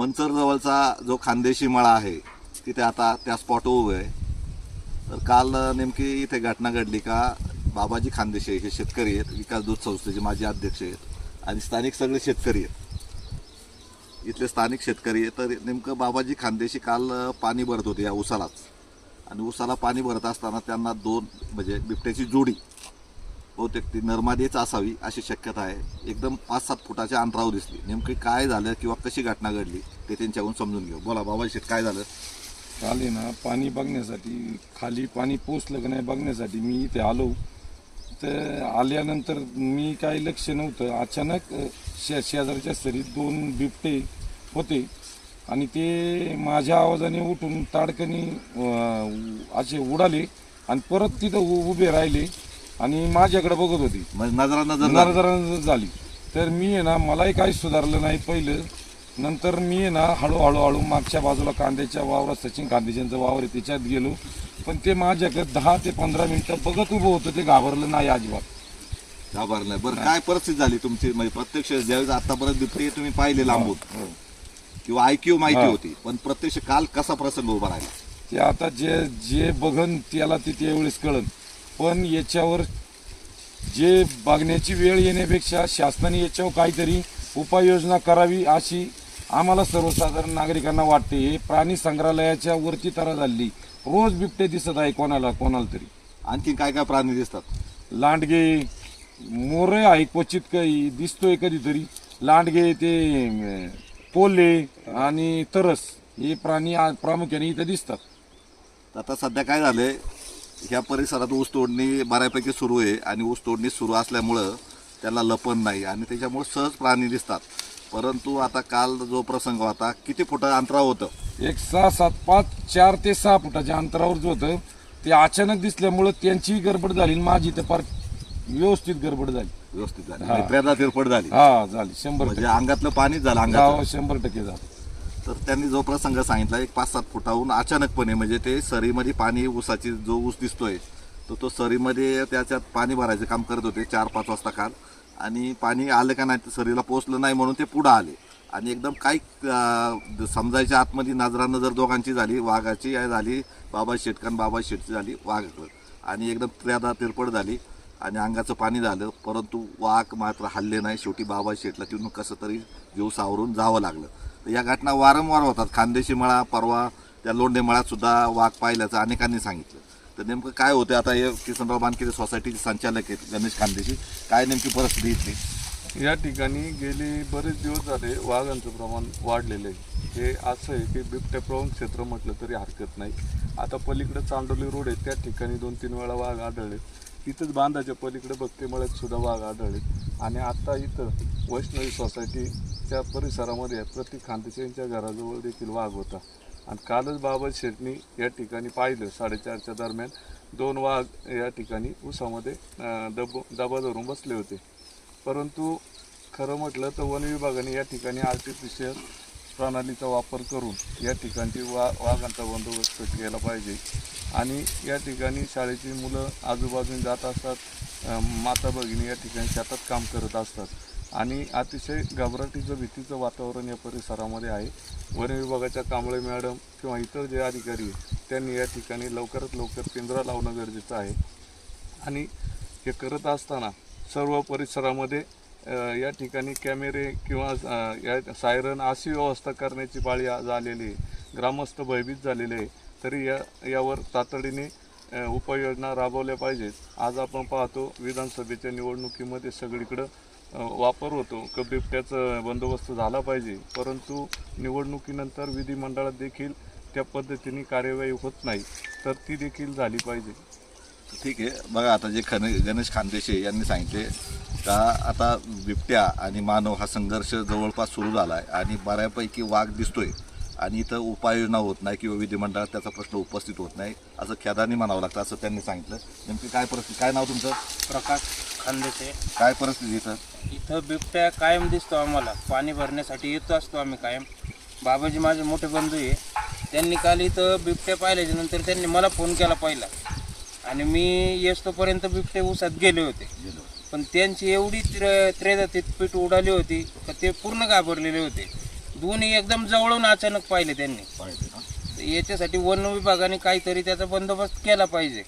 मंचरजवळचा जो खानदेशी मळा आहे तिथे आता त्या स्पॉट उभे आहे. तर काल नेमकी इथे घटना घडली का बाबाजी खानदेशी हे शेतकरी आहेत विकास दूध संस्थेचे माजी अध्यक्ष आहेत आणि स्थानिक सगळे शेतकरी आहेत. इथले स्थानिक शेतकरी आहेत तर नेमकं बाबाजी खानदेशी काल पाणी भरत होते या उसालाच. आणि उसाला पाणी भरत असताना त्यांना दोन म्हणजे बिबट्याची जोडी बहुतेक ती नर्मादेच असावी अशी शक्यता आहे. एकदम पाच सात फुटाच्या अंतरावर दिसली. नेमकी काय झालं किंवा कशी घटना घडली ते त्यांच्याकडून समजून घेऊ. बोला बाबा शेत काय झालं? काल आहे ना पाणी बघण्यासाठी खाली पाणी पोचलं का नाही बघण्यासाठी मी इथे आलो. तर आल्यानंतर मी काही लक्ष नव्हतं. अचानक शे शेजारच्या सरीत दोन बिबटे होते आणि ते माझ्या आवाजाने उठून ताडकनी असे उडाले आणि परत तिथं उ- उभे राहिले. आणि माझ्याकडे बघत होती. म्हणजे नजरा नजर झाली. तर मी आहे ना मलाही काही सुधारलं नाही पहिलं. नंतर मी आहे ना हळूहळू हळू मागच्या बाजूला कांद्याच्या वावरात सचिन कांदेच्यांचं वावर आहे त्याच्यात गेलो. पण ते माझ्याकडे दहा ते पंधरा मिनिटं बघत उभं होतं ते घाबरलं नाही अजिबात. घाबरलाय बरं काय परिस्थिती झाली तुमची? म्हणजे प्रत्यक्ष ज्यावेळेस आतापर्यंत बिबटे तुम्ही पाहिले लांबून. हो. किंवा ऐक्यू माहिती. होती. पण प्रत्यक्ष काल कसा प्रसंग उभा राहिला? ते आता जे जे बघन त्याला ते त्यावेळेस कळन. पण याच्यावर जे बघण्याची वेळ येण्यापेक्षा शासनाने याच्यावर काहीतरी उपाययोजना करावी अशी आम्हाला सर्वसाधारण नागरिकांना वाटते. हे प्राणी संग्रहालयाच्या वरती तरा झाली. रोज बिबटे दिसत आहे कोणाला कोणाला तरी. आणखी काय काय प्राणी दिसतात? लांडगे मोरे आहे क्वचित काही दिसतोय कधीतरी. लांडगे ते कोल्हे आणि तरस हे प्राणी प्रामुख्याने इथं दिसतात. आता सध्या काय झालंय? ह्या परिसरात ऊस तोडणी बऱ्यापैकी सुरू आहे आणि ऊस तोडणी सुरू असल्यामुळं त्याला लपण नाही आणि त्याच्यामुळे सहज प्राणी दिसतात. परंतु आता काल जो प्रसंग होता किती फुटा अंतरावर होतं? एक सहा सात पाच चार ते सहा फुटाच्या अंतरावर जो होतं ते अचानक दिसल्यामुळं त्यांचीही गडबड झाली आणि माझी तर फार व्यवस्थित गडबड झाली. व्यवस्थित झाली. हा. त्रेदा तिरपड झाली. हा झाली. शंभर म्हणजे टक्के. अंगातलं पाणीच झालं अंगात गाव शंभर टक्के झालं. तर त्यांनी जो प्रसंग सांगितला एक पाच सात फुटाहून अचानकपणे म्हणजे ते सरीमध्ये पाणी ऊसाची जो ऊस दिसतोय तर तो सरीमध्ये त्याच्यात पाणी भरायचं काम करत होते चार पाच वाजता काल. आणि पाणी आलं का नाही तर सरीला पोचलं नाही म्हणून ते पुढं आले. आणि एकदम काही समजायच्या आतमध्ये नजरा नजर दोघांची झाली वाघाची झाली बाबा शेटकन बाबा शेटची झाली वाघाकडं आणि एकदम त्र्यादा तिरपड झाली आणि अंगाचं पाणी झालं परंतु वाघ मात्र हल्ले नाही. शेवटी बाबा शेटला तिथून कसं तरी जीव सावरून जावं लागलं. या घटना वारंवार होतात. खानदेशी मळा परवा त्या लोंढे मळ्यात सुद्धा वाघ पाहिल्याचं अनेकांनी सांगितलं. तर नेमकं काय होतं आता हे किसनराव बानकेरे सोसायटीचे संचालक आहेत गणेश खानदेशी. काय नेमकी परिस्थिती इथली? या ठिकाणी गेले बरेच दिवस झाले वाघांचं प्रमाण वाढलेलं आहे. हे असं आहे की बिबट्या प्रवण क्षेत्र म्हटलं तरी हरकत नाही. आता पलीकडे चांडोली रोड आहे त्या ठिकाणी दोन तीन वेळा वाघ आढळले. इथंच बांधाच्या पलीकडे बघते मळ्यात सुद्धा वाघ आढळले. आणि आता इथं वैष्णवी सोसायटी त्या परिसरामध्ये प्रतीक खानदेशांच्या यांच्या घराजवळ देखील वाघ होता. आणि कालच बाबा शेटणी या ठिकाणी पाहिलं. साडेचारच्या दरम्यान दोन वाघ या ठिकाणी उसामध्ये दब दबा धरून बसले होते. परंतु खरं म्हटलं तर वन विभागाने या ठिकाणी आर्टिफिशियल प्रणालीचा वापर करून या ठिकाणची वा वाघांचा बंदोबस्त केला पाहिजे. आणि या ठिकाणी शाळेची मुलं आजूबाजूने जात असतात. माता भगिनी या ठिकाणी शेतात काम करत असतात. आणि अतिशय घबराटीचं भीतीचं वातावरण या परिसरामध्ये आहे. वन विभागाच्या कांबळे मॅडम किंवा इतर जे अधिकारी आहेत, त्यांनी या ठिकाणी लवकरात लवकर पिंजरा लावणं गरजेचं आहे. आणि हे करत असताना सर्व परिसरामध्ये या ठिकाणी कॅमेरे किंवा या सायरन अशी व्यवस्था करण्याची पाळी आज आलेली आहे. ग्रामस्थ भयभीत झालेले आहे. तरी या यावर तातडीने उपाययोजना राबवल्या पाहिजेत. आज आपण पाहतो विधानसभेच्या निवडणुकीमध्ये सगळीकडं वापर होतो. क बिबट्याचा बंदोबस्त झाला पाहिजे. परंतु निवडणुकीनंतर विधिमंडळात देखील त्या पद्धतीने कार्यवाही होत नाही तर ती देखील झाली पाहिजे. ठीक आहे. बघा आता जे खने गणेश खानदेशे यांनी सांगितले का आता बिबट्या आणि मानव हा संघर्ष जवळपास सुरू झाला आहे आणि बऱ्यापैकी वाघ दिसतोय आणि इथं उपाययोजना होत नाही किंवा विधिमंडळात त्याचा प्रश्न उपस्थित होत नाही असं खेदानी म्हणावं लागतं असं त्यांनी सांगितलं. नेमकी काय परिस्थिती काय नाव तुमचं? प्रकाश. खांदेचे काय परिस्थिती इथं? इथं बिबट्या कायम दिसतो आम्हाला. पाणी भरण्यासाठी येतो असतो आम्ही कायम. बाबाजी माझे मोठे बंधू आहे. त्यांनी काल इथं बिबट्या पाहिल्याच्या नंतर त्यांनी मला फोन केला पहिला. आणि मी येस्तोपर्यंत बिबटे उसात गेले होते. पण त्यांची एवढी त्रे त्रेदा तितपीठ उडाली होती का ते पूर्ण घाबरलेले होते. दोन्ही एकदम जवळून अचानक पाहिले त्यांनी. याच्यासाठी वन विभागाने काहीतरी त्याचा बंदोबस्त केला पाहिजे.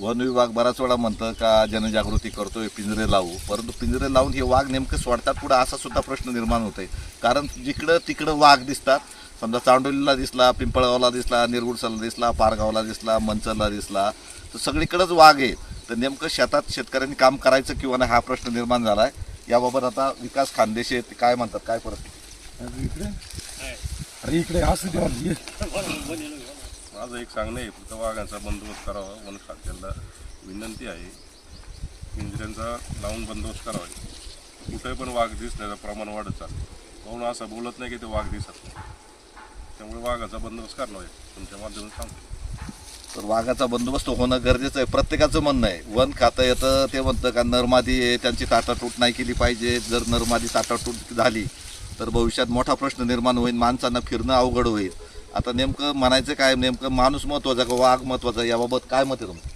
वन विभाग बराच वेळा म्हणतं का जनजागृती करतोय पिंजरे लावू. परंतु पिंजरे लावून हे वाघ नेमकं सोडतात पुढे असा सुद्धा प्रश्न निर्माण होतोय. कारण जिकडं तिकडं वाघ दिसतात समजा चांडोलीला दिसला पिंपळगावला दिसला निरगुडसाला दिसला पारगावला दिसला मंचरला दिसला तर सगळीकडंच वाघ आहे तर नेमकं शेतात शेतकऱ्यांनी काम करायचं किंवा नाही हा प्रश्न निर्माण झाला आहे याबाबत आता विकास खानदेशी आहेत, ते काय म्हणतात काय परत इकडे? अरे इकडे असं माझं एक सांगणं आहे फक्त वाघांचा बंदोबस्त करावा वन खात्याला विनंती आहे. पिंजऱ्यांचा लावून बंदोबस्त करावा. कुठे पण वाघ दिसण्याचं प्रमाण वाढत चाललं म्हणून असं बोलत नाही की ते वाघ दिसत नाही. त्यामुळे वाघाचा बंदोबस्त करणार आहे. तुमच्या माध्यमातून सांगतो. तर वाघाचा बंदोबस्त होणं गरजेचं आहे. प्रत्येकाचं म्हणणं आहे. वन खातं येतं ते म्हणतं का नरमादी आहे त्यांची ताटातूट नाही केली पाहिजे. जर नरमादी ताटातूट झाली तर भविष्यात मोठा प्रश्न निर्माण होईल माणसांना फिरणं अवघड होईल. आता नेमकं म्हणायचं काय नेमकं माणूस महत्त्वाचा का वाघ महत्त्वाचा? याबाबत काय मत आहे तुमचं?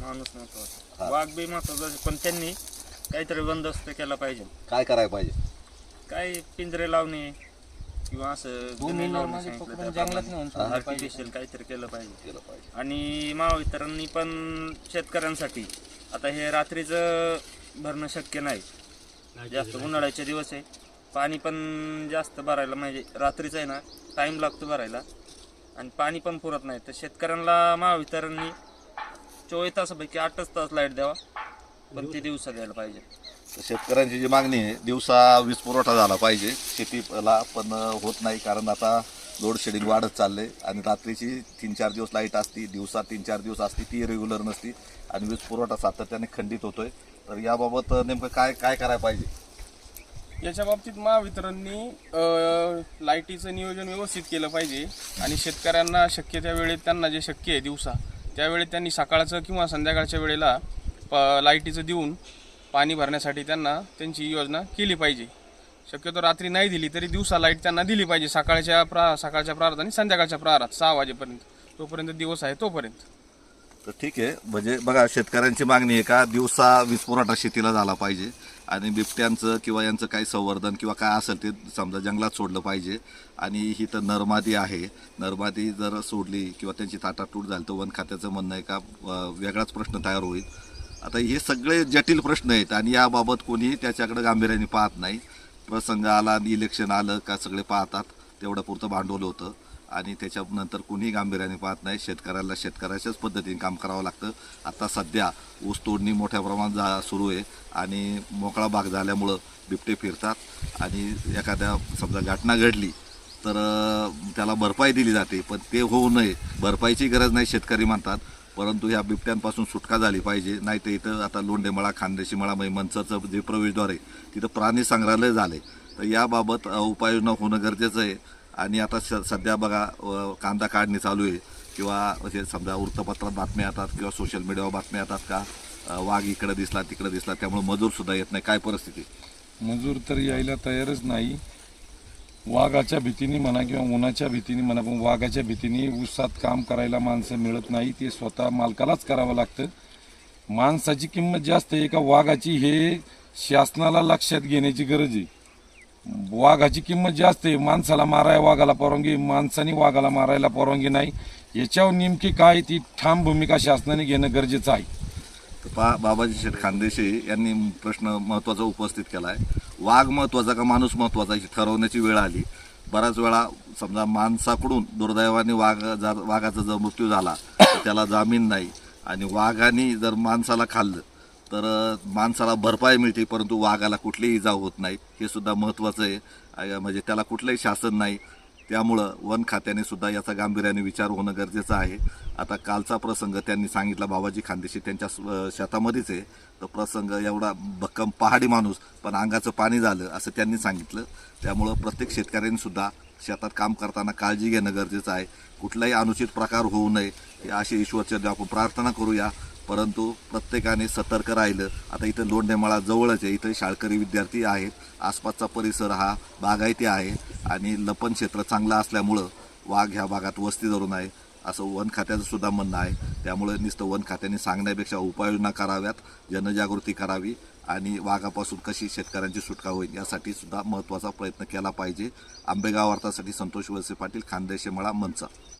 माणूस महत्त्वाचा. वाघ बी महत्त्वाचा पण त्यांनी काहीतरी बंदोबस्त केला पाहिजे. काय करायला पाहिजे? काय पिंजरे लावणे किंवा असं लावणे सांगितलं. आर्टिफिशियल काहीतरी केलं पाहिजे. केलं पाहिजे. आणि महावितरणनी पण शेतकऱ्यांसाठी आता हे रात्रीचं भरणं शक्य नाही. जास्त उन्हाळ्याचे दिवस आहे. पाणी पण जास्त भरायला म्हणजे रात्रीचं आहे ना टाईम लागतो भरायला. आणि पाणी पण पुरत नाही. तर शेतकऱ्यांना महावितरणनी चोवीस तासापैकी आठच तास लाइट द्यावा. पण ते दिवसा द्यायला पाहिजे. तर शेतकऱ्यांची जी मागणी आहे दिवसा वीज पुरवठा झाला पाहिजे. शेतीला पण होत नाही कारण आता लोड शेडिंग वाढत चालले आणि रात्रीची तीन चार दिवस लाइट असती दिवसा तीन चार दिवस असती ती रेग्युलर नसती. आणि वीज पुरवठा सातत्याने खंडित होतोय. तर याबाबत नेमकं काय काय करायला पाहिजे? याच्या बाबतीत महावितरणनी लाईटीचं नियोजन व्यवस्थित केलं पाहिजे आणि शेतकऱ्यांना शक्य त्या वेळेत त्यांना जे शक्य आहे दिवसा त्यावेळेत त्यांनी सकाळचं किंवा संध्याकाळच्या वेळेला प लाईटीचं देऊन पाणी भरण्यासाठी त्यांना त्यांची योजना केली पाहिजे. शक्यतो रात्री नाही दिली तरी दिवसा लाइट त्यांना दिली पाहिजे सकाळच्या प्रा सकाळच्या प्रारात आणि संध्याकाळच्या प्रारात सहा वाजेपर्यंत. तोपर्यंत दिवस आहे तोपर्यंत. तर ठीक आहे. म्हणजे बघा शेतकऱ्यांची मागणी आहे का दिवसा वीज पुरवठा शेतीला झाला पाहिजे. आणि बिबट्यांचं किंवा यांचं काही संवर्धन किंवा काय असेल ते समजा जंगलात सोडलं पाहिजे. आणि ही तर नरमादी आहे. नरमादी जर सोडली किंवा त्यांची ताटातूट झाली तर वन खात्याचं म्हणणं आहे का वेगळाच प्रश्न तयार होईल. आता हे सगळे जटिल प्रश्न आहेत आणि याबाबत कोणी त्याच्याकडे गांभीर्याने पाहत नाही. प्रसंग आला आणि इलेक्शन आलं का सगळे पाहतात. तेवढं पुरतं भांडवल होतं. आणि त्याच्यानंतर कुणी गांभीर्याने पाहत नाही शेतकऱ्याला शेतकऱ्याच्याच पद्धतीने काम करावं लागतं. आता सध्या ऊस तोडणी मोठ्या प्रमाणात जा सुरू आहे आणि मोकळा भाग झाल्यामुळं बिबटे फिरतात आणि एखाद्या समजा घटना घडली तर त्याला भरपाई दिली जाते पण ते होऊ नये. भरपाईची गरज नाही शेतकरी म्हणतात परंतु ह्या बिबट्यांपासून सुटका झाली पाहिजे. नाही तर इथं आता लोंढेमळा खानदेशी मळा म्हणजे मंचचं जे प्रवेशद्वार आहे तिथं प्राणी संग्रहालय झाले तर याबाबत उपाययोजना होणं गरजेचं आहे. आणि आता स सध्या बघा कांदा काढणी चालू आहे. किंवा हे समजा वृत्तपत्रात बातम्या येतात किंवा सोशल मीडियावर बातम्या येतात का? वाघ इकडं दिसला तिकडं दिसला त्यामुळे मजूर सुद्धा येत नाही. काय परिस्थिती? मजूर तर यायला तयारच नाही. वाघाच्या भीतीने म्हणा किंवा उन्हाच्या भीतीने म्हणा पण वाघाच्या भीतीने ऊसात काम करायला माणसं मिळत नाही. ते स्वतः मालकालाच करावं लागतं. माणसाची किंमत जास्त आहे का? वाघाची हे शासनाला लक्षात घेण्याची गरज आहे. वाघाची किंमत जास्त आहे. माणसाला मारायला वाघाला परवानगी माणसाने वाघाला मारायला परवानगी नाही. याच्यावर नेमकी काय ती ठाम भूमिका शासनाने घेणं गरजेचं आहे. तर पा बाबाजी शेठ खानदेशी यांनी प्रश्न महत्त्वाचा उपस्थित केला आहे वाघ महत्त्वाचा का माणूस महत्त्वाचा ही ठरवण्याची वेळ आली. बऱ्याच वेळा समजा माणसाकडून दुर्दैवाने वाघ जर वाघाचा जर मृत्यू झाला तर त्याला जामीन नाही. आणि वाघाने जर माणसाला खाल्लं तर माणसाला भरपाई मिळते परंतु वाघाला कुठलीही इजा होत नाही. हे सुद्धा महत्त्वाचं आहे. म्हणजे त्याला कुठलंही शासन नाही. त्यामुळं वन खात्याने सुद्धा याचा गांभीर्याने विचार होणं गरजेचं आहे. आता कालचा प्रसंग त्यांनी सांगितला बाबाजी खानदेशी त्यांच्या शेतामध्येच आहे. तर प्रसंग एवढा भक्कम पहाडी माणूस पण अंगाचं पाणी झालं असं त्यांनी सांगितलं. त्यामुळं प्रत्येक शेतकऱ्यांनी सुद्धा शेतात काम करताना काळजी घेणं गरजेचं आहे. कुठलाही अनुचित प्रकार होऊ नये अशी ईश्वरच्या आपण प्रार्थना करूया. परंतु प्रत्येकाने सतर्क राहिलं. आता इथं लोंढेमाळा जवळच आहे. इथं शाळकरी विद्यार्थी आहेत. आसपासचा परिसर हा बागायती आहे आणि लपन क्षेत्र चांगलं असल्यामुळं वाघ ह्या भागात वस्ती धरून आहे. असं वन खात्याचं सुद्धा म्हणणं आहे. त्यामुळे नुसतं वन खात्याने सांगण्यापेक्षा उपाययोजना कराव्यात. जनजागृती करावी आणि वाघापासून कशी शेतकऱ्यांची सुटका होईल यासाठी सुद्धा महत्त्वाचा प्रयत्न केला पाहिजे. आंबेगाव वार्तासाठी संतोष वळसे पाटील खानदेशे मळा मंचा.